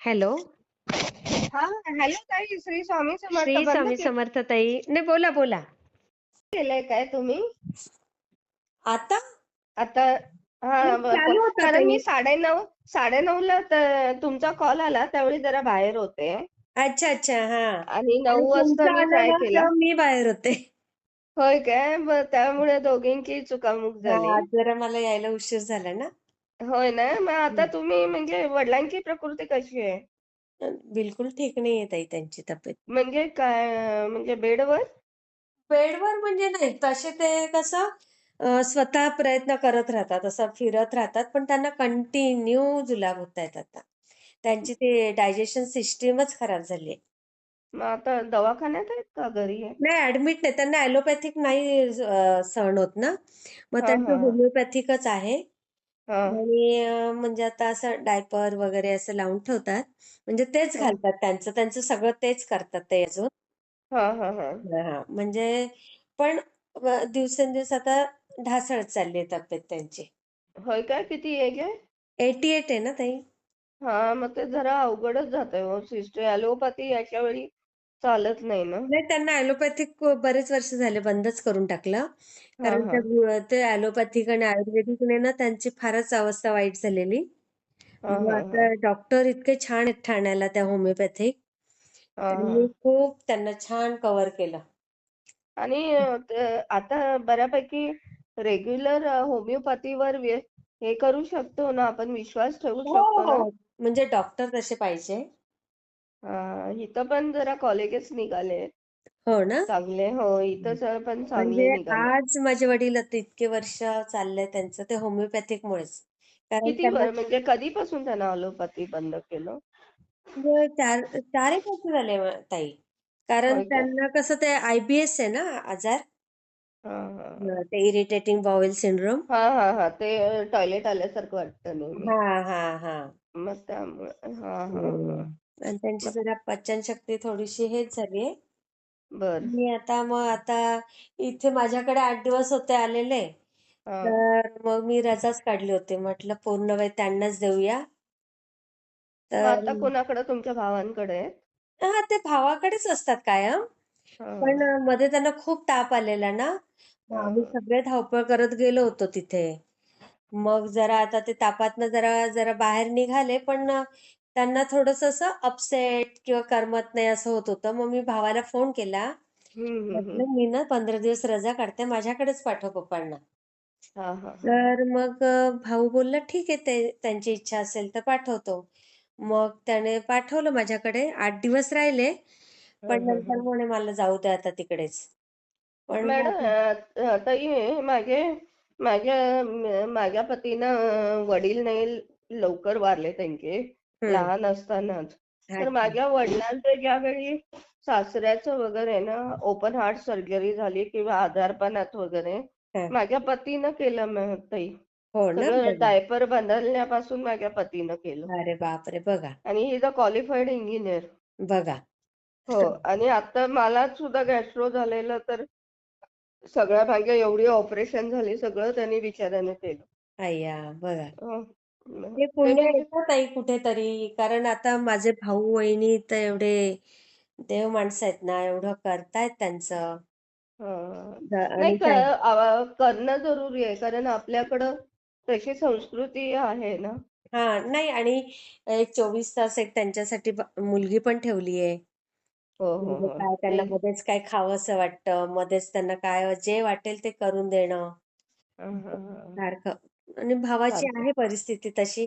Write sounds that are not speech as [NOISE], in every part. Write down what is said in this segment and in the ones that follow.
Hello. हा hello ताई श्री स्वामी समर्थ श्री बंद स्वामी के- समर्थ ताई. नाही बोला बोला. केलंय काय तुम्ही? आता? आता हा नाही, ब- चालू होतं कारण मी ताई. साडेनऊ साडेनऊ ला त- तुमचा कॉल आला त्यावेळी जरा बाहेर होते. अच्छा अच्छा हा. आणि नऊ वाजता तुमचा मी आला ट्राय ना, केला. मी बाहेर होते. होय काय? ब- त्यामुळे दोघींची चुकामुक हा, झाली. जरा मला यायला उशीर झाला ना. होय ना? मग आता. तुम्ही म्हणजे वडिलांची प्रकृती कशी आहे? बिलकुल ठीक नाहीये ताई त्यांची तब्येत. म्हणजे काय म्हणजे बेडवर? बेडवर म्हणजे नाही तसे ते कसं अं, स्वतः प्रयत्न करत राहतात असं फिरत राहतात पण त्यांना कंटिन्यू जुलाब होत आहेत आता. त्यांची ते डायजेशन सिस्टीमच खराब झाली आहे. मग आता दवाखान्यात आहेत का घरी? आहे नाही ऍडमिट नाही. त्यांना ॲलोपॅथिक नाही अं, सहन होत ना. मग हा, त्यांचं हा, हा. होमिओपॅथिकच आहे. हा. आणि अं, म्हणजे आता असं डायपर वगैरे असं लावून ठेवतात. म्हणजे तेच हा. घालतात त्यांचं. त्यांचं सगळं तेच करतात ते अजून. हा हा हा. हा, म्हणजे पण व- दिवसेंदिवस आता ढासळत चालली आहे तब्येत त्यांची. होय काय? किती आहे एटी एट आहे ना ताई. हा मग ते जरा अवघडच जातंय हो. सिस्टर ॲलोपॅथी याच्या वेळी चालत नाही ना. नाही त्यांना ॲलोपॅथिक बरेच वर्ष झाले बंदच करून टाकलं. हा कारण हा. गु- ते ॲलोपॅथिक आणि आयुर्वेदिकने ना त्यांची फारच अवस्था वाईट झालेली. हा मग हा. आता डॉक्टर इतके छान आहेत ठाण्याला त्या होमिओपॅथिक हा त्यांनी हा. खूप त्यांना छान कव्हर केलं. आणि अ, त- आता बऱ्यापैकी रेग्युलर होमिओपॅथीवर व्य- हे करू शकतो ना? आपण विश्वास ठेवू हो शकतो ना? हो म्हणजे डॉक्टर तसे पाहिजे. हा इथं पण जरा कॉलेजेस निघाले हो ना? चांगले हो इथं जरा पण चांगले म्हणजे निघाले. आज माझे वडील आता इतके वर्ष चाललंय त्यांचं ते होमिओपॅथिक मुळेच. कारण किती त्यांना म्हणजे कधीपासून त्यांना ॲलोपॅथी बंद केलं? म्हणजे चार चार एक वर्ष झाले ताई. कारण होय त्यांना कसं ते आयबीएस आहे ना आजार? हा हा. हा. ते इरिटेटिंग बाउल सिंड्रोम हा हा हा ते टॉयलेट आल्यासारखं वाटतं नेहमी. हा हा हा. मग त्यामुळे हा हा. हा. आणि त्यांची जरा पचनशक्ती थोडीशी हेच झाली आहे बर. मी आता मग आता इथे माझ्याकडे आठ दिवस होते आलेले. हा. तर मग मी रजाच काढली होती. म्हटलं पूर्ण वेळ त्यांनाच देऊया. मग तर आता कोणाकडे? तुमच्या भावांकडे? हा ते भावाकडेच असतात कायम. हा. पण मध्ये त्यांना खूप ताप आलेला ना. मग हा. आम्ही सगळे धावपळ करत गेलो होतो तिथे. मग जरा आता ते तापातनं जरा जरा बाहेर निघाले. पण त्यांना थोडस असं अपसेट किंवा करमत नाही असं होत होतं. मग मी भावाला फोन केला. म्हटलं मी ना पंधरा दिवस रजा काढते माझ्याकडेच पाठव पप्पांना. हा हा हा. तर मग अ, भाऊ बोलला ठीक आहे ते त्यांची इच्छा असेल तर पाठवतो. मग त्याने पाठवलं माझ्याकडे. आठ दिवस राहिले. पण नंतर म्हणे मला जाऊ दे आता तिकडेच. पण मग मॅडम अ, ताई माझे माझ्या माझ्या पतीनं अ, वडील नाही लवकर वारले त्यांचे. लहान असतानाच. तर माझ्या वडिलांचं ज्यावेळी सासऱ्याचं वगैरे ना ओपन हार्ट सर्जरी झाली किंवा आजारपणात वगैरे हा. माझ्या पतीनं केलं म- ताई. हो डायपर बदलण्यापासून माझ्या पतीनं केलं. अरे बापरे बघा. आणि he is a qualified engineer बघा. हो आणि आता मला सुद्धा गॅस्ट्रो झालेलं तर सगळ्या भाग्य एवढी ऑपरेशन झाली सगळं त्यांनी बिचाऱ्याने केलं. अय्या बघा. हं. ते ते पुण्य म्हणजे येतं ताई कुठेतरी कारण आता माझे भाऊ वहिनी तर एवढे देव माणसं आहेत ना एवढं करतायत त्यांचं. हं. द- नाही आणि क- आव- करणं जरुरी आहे कारण आपल्याकडं तशी संस्कृती आहे ना. हा नाही आणि एक चोवीस तास एक त्यांच्यासाठी ब- मुलगी पण ठेवली आहे. हो हो म्हणजे हो काय ते त्यांना मध्येच काय खावंसं वाटतं मध्येच त्यांना काय जे वाटेल ते करून देणं. हं, हं, हं. सारखं. आणि भावाची आहे परिस्थिती तशी.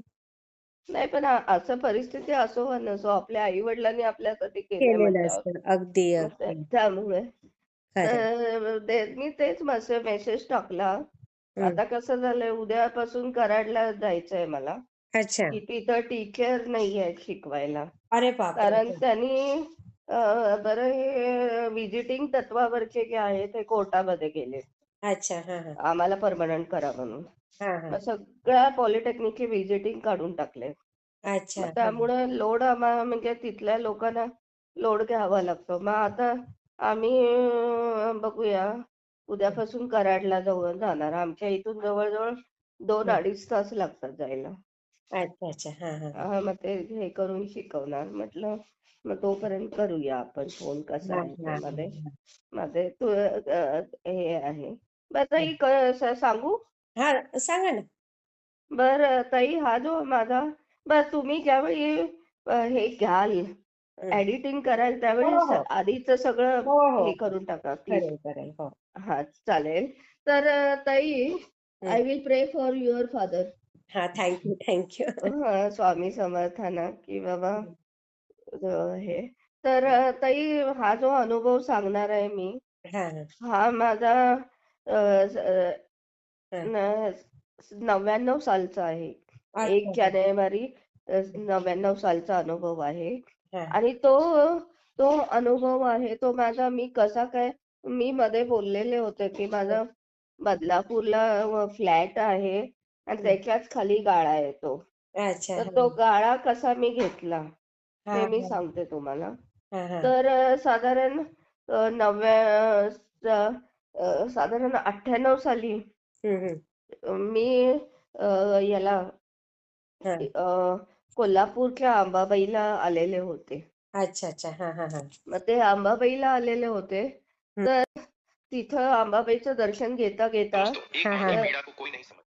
नाही पण असं परिस्थिती असो वा नसो आपल्या आई वडिलांनी आपल्यासाठी केलंय केलेलं म्हटल्यावर असतं. अगदी मग त्या- अगदी त्यामुळे खरं. तर ते- मी तेच मेसेज टाकला. आता कसं झालंय उद्यापासून कराडला जायचंय मला. अच्छा. की तिथं टीचर नाही आहेत शिकवायला. अरे बापरे कारण त्यांनी अं, बरं हे विजिटिंग तत्वावरचे जे आहे ते कोर्टामध्ये गेले. अच्छा हा हा. आम्हाला परमनंट करा म्हणून. हा हा. मग सगळ्या पॉलिटेक्निकचे विजिटिंग काढून टाकले. अच्छा मग हा. त्यामुळे लोड आम्हाला म्हणजे तिथल्या लोकांना लोड घ्यावा लागतो. मग आता आम्ही अं, बघूया. उद्यापासून कराडला जाऊ जाणार. आमच्या इथून जवळजवळ दोन हं. अडीच तास लागतात जायला. अच्छा अच्छा. हा हा हा. मग ते हे करून शिकवणार. म्हटलं मग तोपर्यंत करूया आपण फोन कसा हा आहे हा ते मध्ये हा मध्ये तू अ, हे आहे. बरं क- स- सांगू? हा सांगा ना. बर ताई हा जो माझा बर तुम्ही ज्यावेळी अ, हे घ्याल हं. एडिटिंग कराल हो त्यावेळी स- हो आधीचं सगळं हो हो. हे करून टाका प्लीज करेल करेल हो. हा चालेल. तर अ, ताई हं. I will pray for your father हा थँक्यू थँक्यू [LAUGHS] हा स्वामी समर्थाना की बाबा अ, हे. तर अ, ताई हा जो अनुभव सांगणार आहे मी हा हा. हा माझा अ, स- हा नव्याण्णव सालचा आहे. एक जानेवारी नव्याण्णव सालचा अनुभव आहे. आणि तो तो अनुभव आहे तो माझा मी कसा काय मी मध्ये बोललेले होते की माझा बदलापूरला फ्लॅट आहे आणि त्याच्याच खाली गाळा आहे तो अच्छा. तर तो गाळा कसा मी घेतला ते मी सांगते तुम्हाला. तर साधारण नव्या साधारण अठ्ठ्याण्णव साली मी याला अ, कोल्हापूरच्या अंबाबाईला आलेले होते. अच्छा अच्छा. हा हा हा. मग ते अंबाबाईला आलेले होते. तर तिथं अंबाबाईचं दर्शन घेता घेता हा हा.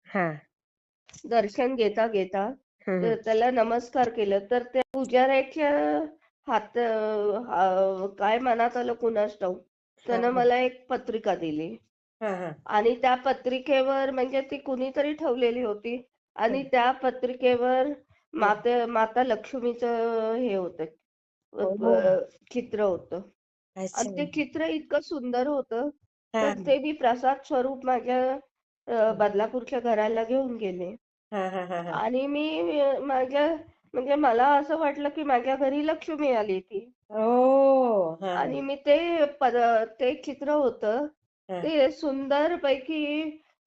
हा. दर्शन घेता घेता त्याला नमस्कार केलं. तर त्या पुजाऱ्याच्या हात हा- काय मनात आलं कुणास ठाऊक? त्यानं मला एक पत्रिका दिली. हा हा. आणि त्या पत्रिकेवर म्हणजे ती कुणीतरी ठेवलेली होती आणि. त्या पत्रिकेवर माता माता लक्ष्मीचं हे होतं हो अ, चित्र होतं. आणि ते चित्र इतकं सुंदर होतं हा ते मी प्रसाद स्वरूप माझ्या अ, बदलापूरच्या घराला घेऊन गेले. हा हा हा हा. आणि मी अ, माझ्या म्हणजे मला असं वाटलं की माझ्या घरी लक्ष्मी आली ती हा आणि मी ते पद ते चित्र होतं हा ते सुंदर पैकी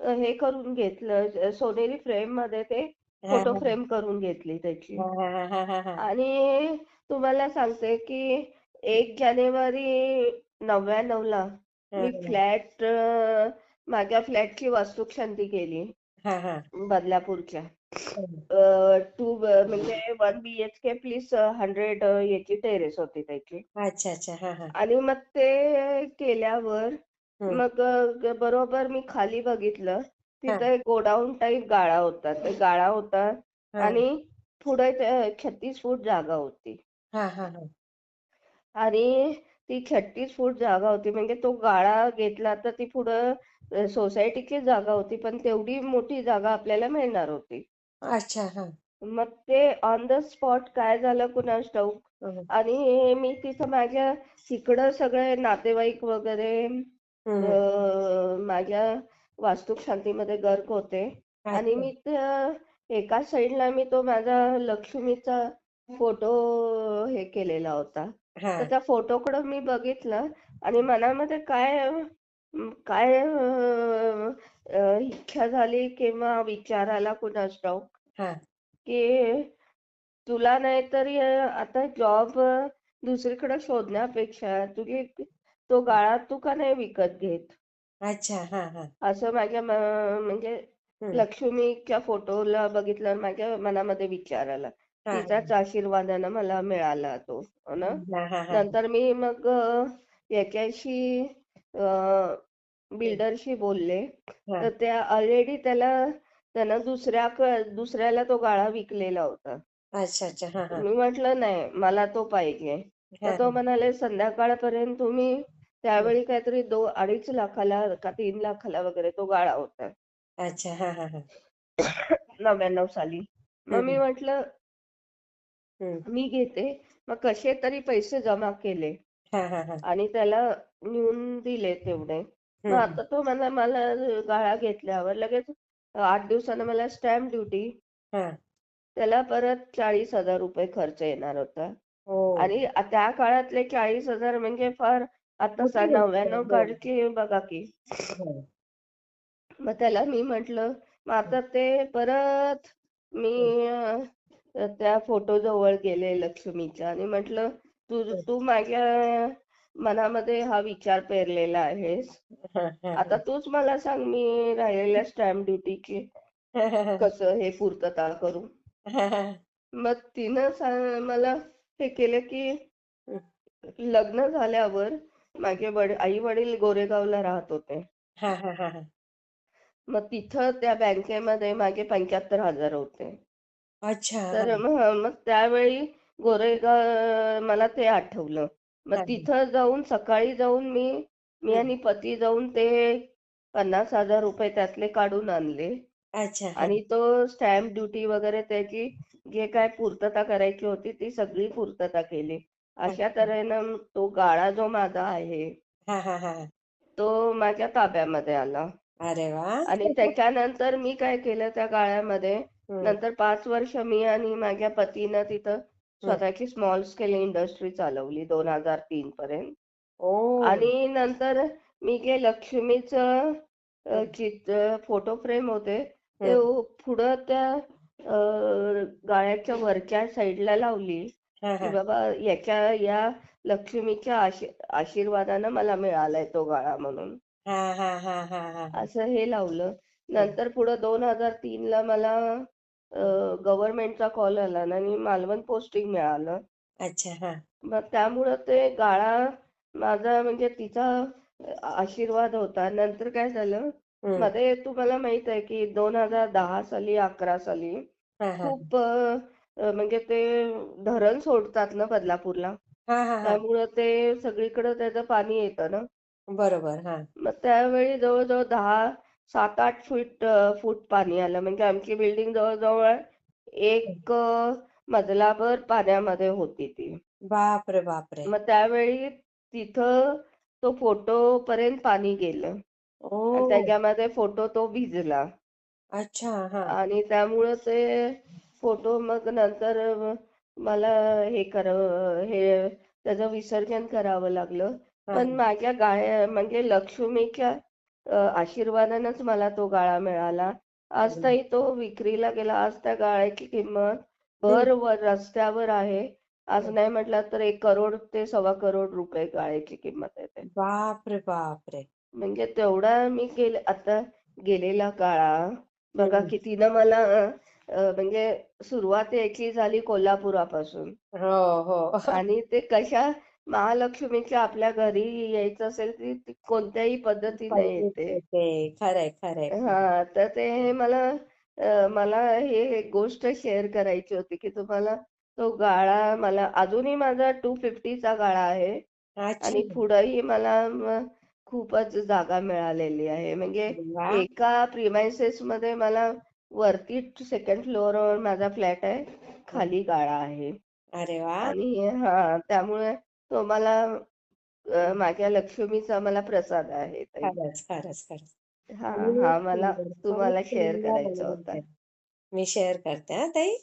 हे करून घेतलं सोनेरी फ्रेममध्ये ते फोटो फ्रेम करून घेतली त्याची. आणि तुम्हाला सांगते की एक जानेवारी नव्याण्णव ला मी फ्लॅट माझ्या फ्लॅटची वास्तुशांती केली. बदलापूरच्या. टू म्हणजे one B H K please hundred याची टेरेस होती त्याची. अच्छा अच्छा. हा हा. आणि मग ते केल्यावर. मग बरोबर मी खाली बघितलं तिथं एक गोडाऊन टाईप गाळा होता. ते गाळा होता आणि पुढे छत्तीस फूट जागा होती. हा हा हा. आणि ती छत्तीस फूट जागा होती. म्हणजे तो गाळा घेतला तर ती पुढं सोसायटीची जागा होती पण तेवढी मोठी जागा आपल्याला मिळणार होती. अच्छा मग ते ऑन द स्पॉट काय झालं कुणास ठाऊक. आणि मी तिथं माझ्या तिकडं सगळे नातेवाईक वगैरे माझ्या वास्तुक शांतीमध्ये गर्क होते. आणि मी त्या एका साईडला मी तो माझा लक्ष्मीचा फोटो हे केलेला होता. तर त्या फोटोकडं मी बघितलं आणि मनामध्ये काय काय इच्छा झाली किंवा विचार आला कुणास ठाऊक? हा. की तुला नाही तरी आता जॉब दुसरीकडे शोधण्यापेक्षा तुझी तो गाळा तू का नाही विकत घेत? अच्छा हा हा. असं माझ्या म- म्हणजे. लक्ष्मीच्या फोटोला बघितलं माझ्या मनामध्ये विचार आला. हा तिचाच आशीर्वादानं मला मिळाला तो हो ना? हा हा हा. नंतर मी मग अ, याच्याशी बिल्डरशी बोलले. हा. तर त्या ऑलरेडी त्याला त्यानं दुसऱ्या दुसऱ्याला तो गाळा विकलेला होता. अच्छा अच्छा. हा हा. मी म्हटलं नाही मला तो पाहिजे. तर हा तो म्हणाले संध्याकाळपर्यंत तुम्ही त्यावेळी काहीतरी दो अडीच लाखाला का तीन लाखाला वगैरे तो गाळा होता. अच्छा. हा हा हा. नव्याण्णव साली. मग मी. म्हटलं. मी घेते. मग कसे तरी पैसे जमा केले. हा हा हा. आणि त्याला नेऊन दिले तेवढे. मग. आता तो मला मला गाळा घेतल्यावर लगेच आठ दिवसानं मला स्टॅम्प ड्युटी हा. त्याला परत चाळीस हजार रुपये खर्च येणार होता. हो. आणि त्या काळातले चाळीस हजार म्हणजे फार आता सा. नव्याण्णव. काढची बघा की हो. मग त्याला मी म्हंटल मग आता ते परत मी त्या फोटो जवळ गेले लक्ष्मीच्या आणि म्हटलं तू तू माझ्या मनामध्ये हा विचार पेरलेला आहेस आता तूच मला सांग मी राहिलेल्या स्टॅम्प ड्युटीची हा. कसं हे पूर्तता करू मग तिनं मला हे केलं की. लग्न झाल्यावर माझे वडील आई वडील गोरेगावला राहत होते. हा हा हा हा. मग तिथं त्या बँकेमध्ये माझे पंच्याहत्तर हजार होते. अच्छा. तर मग मग त्यावेळी गोरेगाव मला ते आठवलं. मग हा. तिथं जाऊन सकाळी जाऊन मी मी हं. आणि पती जाऊन ते पन्नास हजार रुपये त्यातले काढून आणले. अच्छा हा. आणि तो स्टॅम्प ड्युटी वगैरे त्याची जे काय पूर्तता करायची होती ती सगळी पूर्तता केली. अशा. तऱ्हेनं तो गाळा जो माझा आहे हा हा हा हा. तो माझ्या ताब्यामध्ये आला. अरे वा! आणि त्याच्यानंतर मी काय केलं त्या गाळ्यामध्ये नंतर पाच वर्ष मी आणि माझ्या पतीनं तिथं स्वतःची स्मॉल स्केल इंडस्ट्री चालवली दोन हजार तीन पर्यंत. ओ आणि नंतर मी जे लक्ष्मीचं अ, चित्र फोटो फ्रेम होते ते. पुढं त्या अ, गाळ्याच्या वरच्या साईडला लावली. की बाबा याच्या या लक्ष्मीच्या आशी आशीर्वादानं मला मिळालाय तो गाळा म्हणून. हा हा हा हा हा. हा. असं हे लावलं. नंतर पुढं दोन हजार तीन ला मला गव्हर्नमेंटचा कॉल आला आणि मालवण पोस्टिंग मिळालं. अच्छा हा. मग त्यामुळं ते गाळा माझा म्हणजे तिचा आशीर्वाद होता. नंतर काय झालं. मध्ये तुम्हाला माहीत आहे की दोन हजार दहा साली अकरा साली हा हा. खूप अ, म्हणजे ते धरण सोडतात ना बदलापूरला. हा हा हा. त्यामुळं ते सगळीकडे त्याचं पाणी येतं ना. बरोबर हा. मग त्यावेळी जवळजवळ दहा सात आठ फूट अ, फूट पाणी आलं. म्हणजे आमची बिल्डिंग जवळजवळ एक अ, मजलाभर पाण्यामध्ये होती ती. बापरे बापरे. मग त्यावेळी तिथं तो फोटो पर्यंत पाणी गेलं. आणि त्याच्यामध्ये फोटो तो भिजला. अच्छा हा. आणि त्यामुळं ते फोटो मग नंतर मला हे करावं हे त्याचं विसर्जन करावं लागलं. पण माझ्या गाळ्या म्हणजे लक्ष्मीच्या आशीर्वादानंच मला तो गाळा मिळाला. आज ताई तो विक्रीला गेला. आज त्या गाळ्याची किंमत. भर वर रस्त्यावर आहे. आज नाही म्हटलं तर एक करोड ते सव्वा करोड रुपये गाळ्याची किंमत आहे बापरे बापरे. म्हणजे तेवढा मी गेले आता गेलेला काळा बघा हं. की तिनं मला म्हणजे सुरुवात याची झाली कोल्हापुरापासून. हो हो. आणि ते कशा महालक्ष्मीच्या आपल्या घरी यायचं असेल ती ती कोणत्याही पद्धतीने पद्धत येते. खरंय खरंय. हा तर ते मला अ, मला हे गोष्ट शेअर करायची होती की तुम्हाला तो गाळा मला अजूनही माझा टू फिफ्टीचा गाळा आहे. आणि पुढंही मला खूपच जागा मिळालेली आहे. म्हणजे एका प्रिमायसेस मध्ये मला वरती सेकंड फ्लोअरवर माझा फ्लॅट आहे. खाली गाळा आहे. अरे वा. आणि हा त्यामुळे तो मला अ, माझ्या लक्ष्मीचा मला प्रसाद आहे ताई. खरंच खरंच खरंच. हा हा मला तुम्हाला शेअर करायचा होता. मी शेअर करते हा ताई?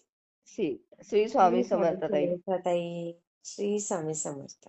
श्री श्री श्री स्वामी स्वामी समर्थ ताई. समर्थ ताई. श्री स्वामी समर्थ.